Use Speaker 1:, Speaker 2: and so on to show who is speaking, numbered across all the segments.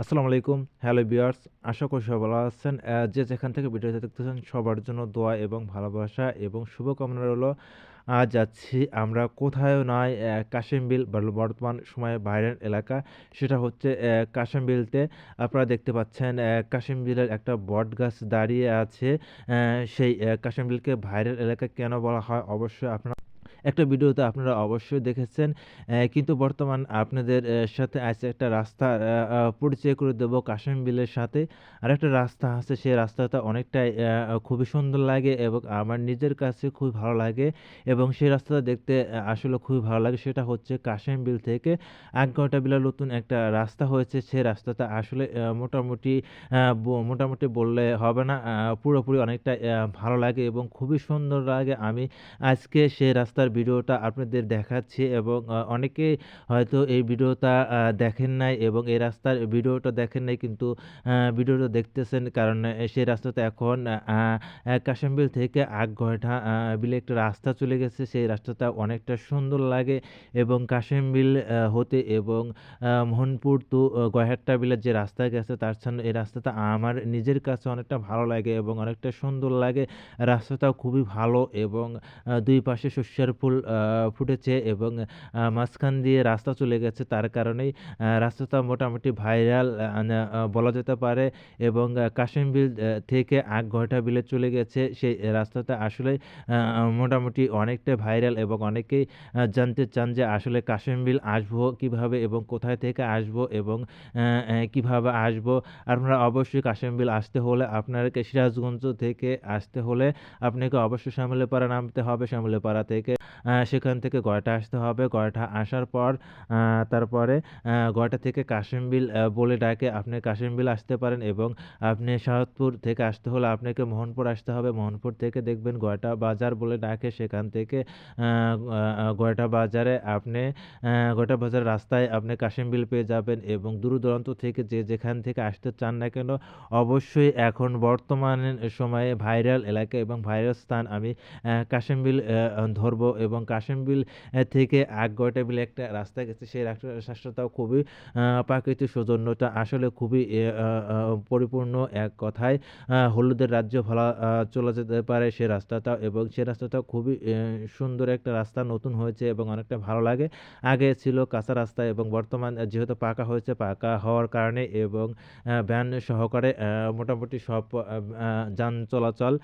Speaker 1: আসসালামু আলাইকুম হ্যালো বিয়ার্স আশা করি সবাই ভালো আছেন। যে যেখান থেকে ভিডিওটা দেখতেছেন সবার জন্য দোয়া এবং ভালোবাসা এবং শুভকামনা রইল। আজ যাচ্ছি আমরা নয় আহ, কাশিমবিল বর্তমান সময়ে বাইরের এলাকা। সেটা হচ্ছে কাশিমবিলতে। আপনারা দেখতে পাচ্ছেন কাশিমবিলের একটা বট গাছ দাঁড়িয়ে আছে। সেই কাশিমবিলকে ভাইরাল এলাকা কেন বলা হয় অবশ্যই আপনারা একটা ভিডিওতে আপনারা অবশ্যই দেখেছেন। কিন্তু বর্তমান আপনাদের সাথে আছে একটা রাস্তা পরিচয় করে দেব কাশিম বিলের সাথে। আর একটা রাস্তা আছে, সেই রাস্তাটা অনেকটাই খুবই সুন্দর লাগে এবং আমার নিজের কাছে খুবই ভালো লাগে এবং সেই রাস্তাটা দেখতে আসলে খুবই ভালো লাগে। সেটা হচ্ছে কাশিম বিল থেকে আটঘাটা বিলের নতুন একটা রাস্তা হয়েছে। সেই রাস্তাটা আসলে মোটামুটি মোটামুটি বললে হবে না। পুরোপুরি অনেকটা ভালো লাগে এবং খুবই সুন্দর লাগে। আমি আজকে সেই রাস্তার ভিডিওটা আপনাদের দেখাচ্ছি এবং আহ, অনেকেই হয়তো এই ভিডিওটা দেখেন নাই এবং এই রাস্তার ভিডিওটা দেখেন নাই কিন্তু ভিডিওটা দেখতেছেন কারণ সেই রাস্তাতে এখন কাশামবিল থেকে আগ আগঘয়টা বিলে একটা রাস্তা চলে গেছে। সেই রাস্তাটা অনেকটা সুন্দর লাগে এবং কাশিমবিল হতে এবং মোহনপুর তো গয়াহাট্টা বিলের যে রাস্তা গেছে তার সামনে এই রাস্তাটা আমার নিজের কাছে অনেকটা ভালো লাগে এবং অনেকটা সুন্দর লাগে। রাস্তাটাও খুবই ভালো এবং দুই পাশে শস্যের ফুল ফুটেছে এবং মাঝখান দিয়ে রাস্তা চলে গেছে। তার কারণেই রাস্তাটা মোটামুটি ভাইরাল বলা যেতে পারে এবং আহ, কাশিমবিল আহ, থেকে আগঘটা বিলে চলে গেছে। সেই রাস্তাটা আসলে মোটামুটি অনেকটা ভাইরাল এবং অনেকেই জানতে চান যে আসলে কাশিমবিল আসব কীভাবে এবং কোথায় থেকে আসব এবং কীভাবে আসব। আপনারা অবশ্যই কাশিমবিল আসতে হলে আপনাকে সিরাজগঞ্জ থেকে আসতে হলে আপনাকে অবশ্যই শ্যামলীপাড়া নামতে হবে। শ্যামলীপাড়া থেকে সেখান থেকে গয়টা আসতে হবে। গয়টা আসার পর তারপরে গয়টা থেকে কাশিমবিল বলে ডাকে, আপনি কাশিমবিল আসতে পারেন এবং আপনি সাহাদপুর থেকে আসতে হলে আপনাকে মোহনপুর আসতে হবে। মোহনপুর থেকে দেখবেন গয়টা বাজার বলে ডাকে। সেখান থেকে গয়টা বাজারে আপনি গয়টা বাজার রাস্তায় আপনি কাশিমবিল পেয়ে যাবেন এবং দূর দূরান্ত থেকে যে যেখান থেকে আসতে চান না কেন, অবশ্যই এখন বর্তমান সময়ে ভাইরাল এলাকা এবং ভাইরাল স্থান আমি কাশিমবিল ধরবো এবং কাশিমবিল থেকে আগগয়টা বিলে একটা রাস্তা গেছে, সেই রাস্তা- রাস্তাটাও খুবই প্রাকৃতিক সৌজন্যটা আসলে খুবই পরিপূর্ণ এক কথায়। হলুদের রাজ্য ভালো চলে যেতে পারে সে রাস্তাটাও এবং সে রাস্তাটাও খুবই সুন্দর একটা রাস্তা, নতুন হয়েছে এবং অনেকটা ভালো লাগে। আগে ছিল কাঁচা রাস্তা এবং বর্তমান যেহেতু পাকা হয়েছে, পাকা হওয়ার কারণে এবং ভ্যান সহকারে মোটামুটি সব যান চলাচল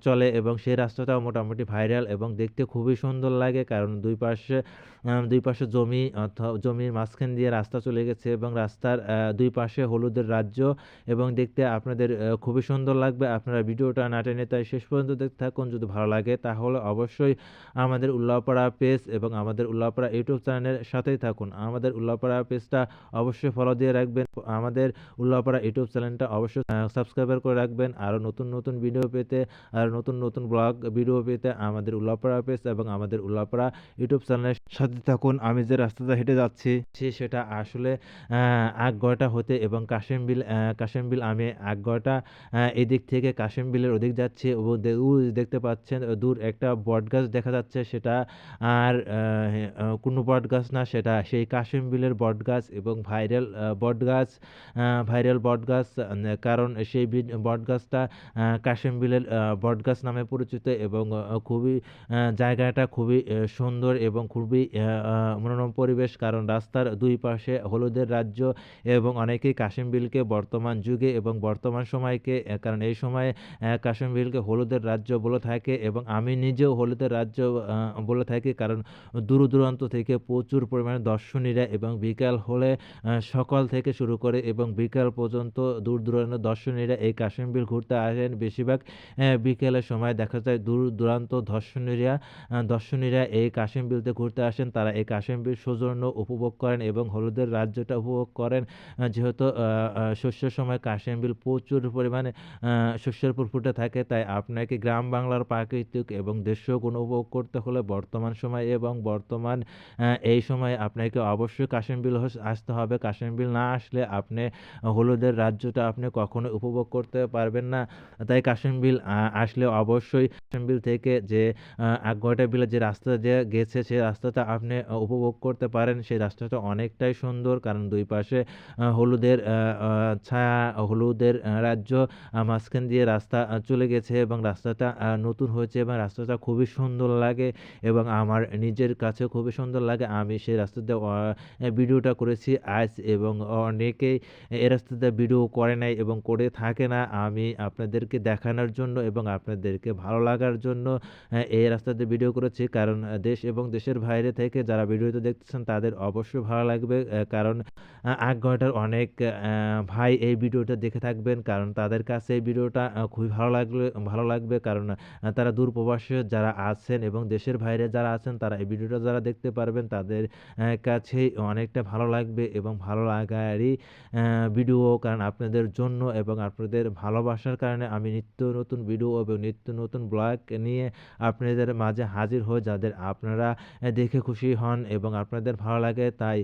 Speaker 1: চলে এবং সেই রাস্তাটাও মোটামুটি ভাইরাল এবং দেখতে খুবই সুন্দর লাগে, কারণ দুই পাশে দুই পাশে জমি অথবা জমির মাঝখান দিয়ে রাস্তা চলে গেছে এবং রাস্তার দুই পাশে হলুদের রাজ্য এবং দেখতে আপনাদের খুবই সুন্দর লাগবে। আপনারা ভিডিওটা না টেনে তাই শেষ পর্যন্ত দেখতে থাকুন। যদি ভালো লাগে তাহলে অবশ্যই আমাদের উল্লাপাড়া পেজ এবং আমাদের উল্লাপাড়া ইউটিউব চ্যানেলের সাথেই থাকুন। আমাদের উল্লাপাড়া পেজটা অবশ্যই ফলো দিয়ে রাখবেন। আমাদের উল্লাপাড়া ইউটিউব চ্যানেলটা অবশ্যই সাবস্ক্রাইবার করে রাখবেন। আরও নতুন নতুন ভিডিও পেতে আর নতুন নতুন ব্লগ, ভিডিও পেতে আমাদের উল্লাপাড়া পেজ এবং আমাদের উল্লাপাড়া ইউটিউব চ্যানেলের সাথে থাকুন। আমি যে রাস্তাটা হেঁটে যাচ্ছি সে সেটা আসলে আগগয়টা হতে এবং কাশিমবিল কাশিমবিল আমি আগগয়টা এদিক থেকে কাশিমবিলের ওদিক যাচ্ছে ও দেখতে পাচ্ছেন দূর একটা বট গাছ দেখা যাচ্ছে সেটা আর কোনো বট গাছ না সেটা সেই কাশিমবিলের বট গাছ এবং ভাইরাল বট গাছ ভাইরাল বট গাছ কারণ সেই বট গাছটা কাশিমবিলের বট গাছ নামে পরিচিত এবং খুবই আহ, জায়গাটা খুবই সুন্দর এবং খুবই মনোরম পরিবেশ। কারণ রাস্তার দুই পাশে হলুদের রাজ্য এবং অনেকেই কাশিমবিলকে বর্তমান যুগে এবং বর্তমান সময়কে কারণ এই সময়ে আহ, কাশিমবিলকে হলুদের রাজ্য বলে থাকে এবং আমি নিজেও হলুদের রাজ্য বলে থাকি। কারণ দূর দূরান্ত থেকে প্রচুর পরিমাণে দর্শনীরা এবং বিকাল হলে সকাল থেকে শুরু করে এবং বিকাল পর্যন্ত দূর দূরান্ত দর্শনীরা এই কাশিমবিল ঘুরতে আসেন। বেশিরভাগ বিকেলের সময় দেখা যায় দূর দূরান্ত দর্শনীরা দর্শনীরা এই কাশিমবিলতে ঘুরতে আসেন। তারা এই কাশিমবিল সৌজন্য উপভোগ করেন এবং হলুদের রাজ্যটা উপভোগ করেন। যেহেতু শস্যের সময় কাশিমবিল প্রচুর পরিমাণে শস্যের উপর ফুটে থাকে তাই আপনাকে গ্রাম বাংলার প্রাকৃতিক এবং দেশীয় উপভোগ করতে হলে বর্তমান সময় এবং বর্তমান এই সময় আপনাকে অবশ্যই কাশিমবিল হস- আসতে হবে। কাশিমবিল না আসলে আপনি হলুদের রাজ্যটা আপনি কখনো উপভোগ করতে পারবেন না। তাই কাশিমবিল আহ, আসলে অবশ্যই কাশিমবিল থেকে যে আগগয়টা নিরিবিলি যে রাস্তা দিয়ে গেছে সেই রাস্তাটা আপনি উপভোগ করতে পারেন। সেই রাস্তাটা অনেকটাই সুন্দর কারণ দুই পাশে হলুদের ছায়া, হলুদের রাজ্য মাঝখান দিয়ে রাস্তা চলে গেছে এবং রাস্তাটা নতুন হয়েছে এবং রাস্তাটা খুবই সুন্দর লাগে এবং আমার নিজের কাছেও খুবই সুন্দর লাগে। আমি সেই রাস্তাতে ভিডিওটা করেছি আজ এবং অনেকেই এ রাস্তাতে ভিডিও করে নাই এবং করে থাকে না। আমি আপনাদেরকে দেখানোর জন্য এবং আপনাদেরকে ভালো লাগার জন্য এই রাস্তাতে ভিডিও করেছি। কারণ দেশ এবং দেশের বাইরে থেকে যারা ভিডিওটা দেখতেছেন, তাদের অবশ্যই ভালো লাগবে। কারণ আ ঘণ্টার অনেক ভাই এই ভিডিওটা দেখে থাকবেন। কারণ তাদের কাছে এই ভিডিওটা খুবই ভালো লাগলে, ভালো লাগবে। কারণ তারা দূর প্রবাসে যারা আছেন এবং দেশের বাইরে যারা আছেন, তারা এই ভিডিওটা যারা দেখতে পারবেন, তাদের কাছেই অনেকটা ভালো লাগবে এবং ভালো লাগারই ভিডিও, কারণ আপনাদের জন্য এবং আপনাদের ভালোবাসার কারণে আমি নিত্য নতুন ভিডিও এবং নিত্য নতুন ব্লগ নিয়ে আপনাদের মাঝে হাজির হই যাদের আপনারা দেখে খুশি হন এবং আপনাদের ভালো লাগে। তাই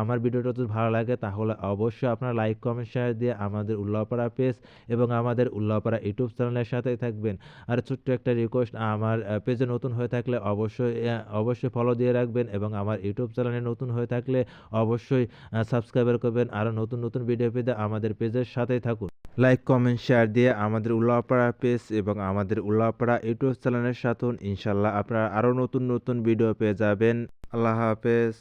Speaker 1: আমার ভিডিওটা যদি ভালো লাগে তাহলে অবশ্যই আপনারা লাইক, কমেন্ট, শেয়ার দিয়ে আমাদের উল্লাপাড়া পেজ এবং আমাদের উল্লাপাড়া ইউটিউব চ্যানেলের সাথেই থাকবেন। আর ছোট্ট একটা রিকোয়েস্ট আমার পেজে নতুন হয়ে থাকলে অবশ্যই অবশ্যই ফলো দিয়ে রাখবেন এবং আমার ইউটিউব চ্যানেলে নতুন হয়ে থাকলে অবশ্যই সাবস্ক্রাইবার করবেন। আরও নতুন, নতুন ভিডিও পেতে আমাদের পেজের সাথেই থাকুন। লাইক, কমেন্ট, শেয়ার দিয়ে আমাদের উল্লাপাড়া পেজ এবং আমাদের উল্লাপাড়া ইউটিউব চ্যানেলের সাথে ইনশাল্লাহ আপনারা আরও নতুন, নতুন ভিডিও পেয়ে যাবেন। আল্লাহ হাফেজ।